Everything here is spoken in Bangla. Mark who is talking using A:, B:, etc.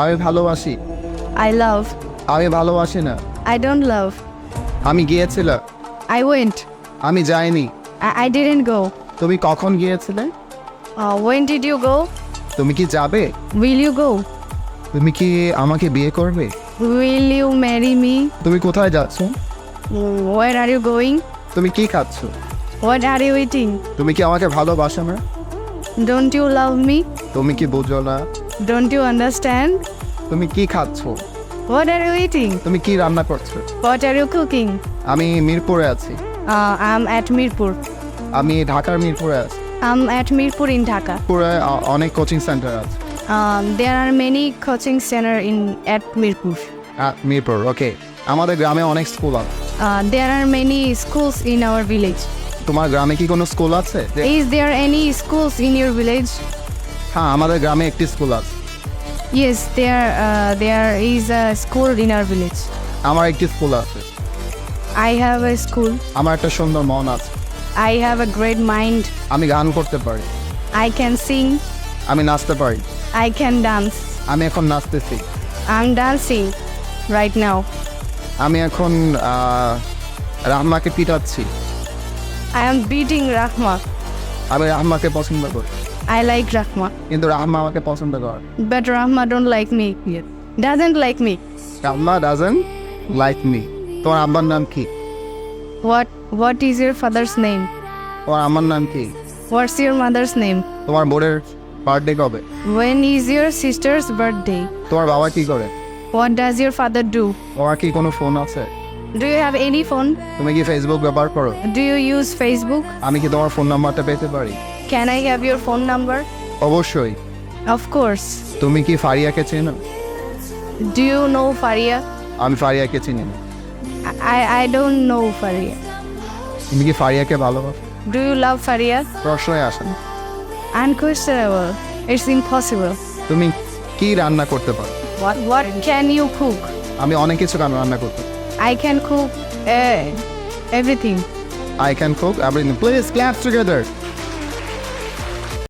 A: আমি ভালোবাসি।
B: আই লাভ
A: আমি ভালোবাসি না।
B: আই ডোন্ট লাভ
A: আমি গিয়েছিলাম
B: আই ওয়েন্ট
A: আমি যাইনি।
B: আই ডিডেন্ট গো
A: তুমি কখন গিয়েছিলে?
B: ওয়েন ডিড ইউ গো
A: তুমি কি যাবে?
B: উইল ইউ গো
A: তুমি কি আমাকে বিয়ে করবে?
B: উইল ইউ ম্যারি মি
A: তুমি কোথায় যাচ্ছ?
B: ওয়ার আর ইউ গোয়িং
A: তুমি কি খাচ্ছ?
B: হোয়াট আর ইউ ইটিং
A: তুমি কি আমাকে ভালোবাসো না?
B: ডোন্ট ইউ লাভ মি
A: তুমি কি বোঝো না?
B: Don't you understand?
A: তুমি কি খাচ্ছ
B: What are you eating?
A: তুমি কি রান্না করছ
B: What are you cooking?
A: আমি মিরপুরে আছি
B: Uh, I'm at Mirpur.
A: আমি ঢাকার মিরপুরে আছি
B: I'm at Mirpur in Dhaka.
A: পুরে অ- অনেক কোচিং সেন্টার আছে
B: Um, there are many coaching center in at Mirpur.
A: আ- মিরপুর ওকে আমাদের গ্রামে অনেক স্কুল আছে
B: Uh, there are many schools in our village.
A: তোমার গ্রামে কি কোনো স্কুল আছে
B: Is there any schools in your village?
A: হ্যাঁ আমাদের গ্রামে একটি স্কুল আছে
B: Yes, there uh, there is a school in our village.
A: আমার একটি স্কুল আছে
B: I have a school.
A: আমার একটা সুন্দর মন আছে
B: I have a great mind.
A: আমি গান করতে পারি
B: I can sing.
A: আমি নাচতে পারি
B: I can dance.
A: আমি এখন নাচতেছি
B: I'm dancing right now.
A: আমি এখন আহ, রাহমাকে পিটাচ্ছি
B: I am beating Rahma.
A: আমি রাহমাকে পছন্দ করি
B: I like Rahma,
A: কিন্তু রাহমা আমাকে পছন্দ করে
B: but Rahma don't like me. Doesn't like me.
A: Rahma doesn't like me তোমার আব্বার নাম কি
B: What What is your father's name?
A: তোমার আমার নাম কি
B: What's your mother's name?
A: তোমার বোনের বার্থডে কবে
B: When is your sister's birthday?
A: তোমার বাবা কি করে
B: What does your father do?
A: তোমার কি কোনো ফোন আছে
B: Do you have any phone?
A: তুমি কি ফেসবুক ব্যবহার করো
B: Do you use Facebook?
A: আমি কি তোমার ফোন নাম্বারটা পেতে পারি
B: Can I have your phone number?
A: অবশ্যই
B: Of course.
A: তুমি কি ফারিয়াকে চেনো
B: Do you know Faria?
A: আমি ফারিয়াকে চিনি না
B: I, I don't know Faria.
A: তুমি কি ফারিয়াকে ভালোবাসো
B: Do you love Faria?
A: প্রশ্নই আসে না।
B: Unquestionable. It's impossible.
A: তুমি কি রান্না করতে পারো
B: What What can you cook?
A: আমি অনেক কিছু রান্না করতে
B: I can cook uh, everything.
A: I can cook everything. Please clap together.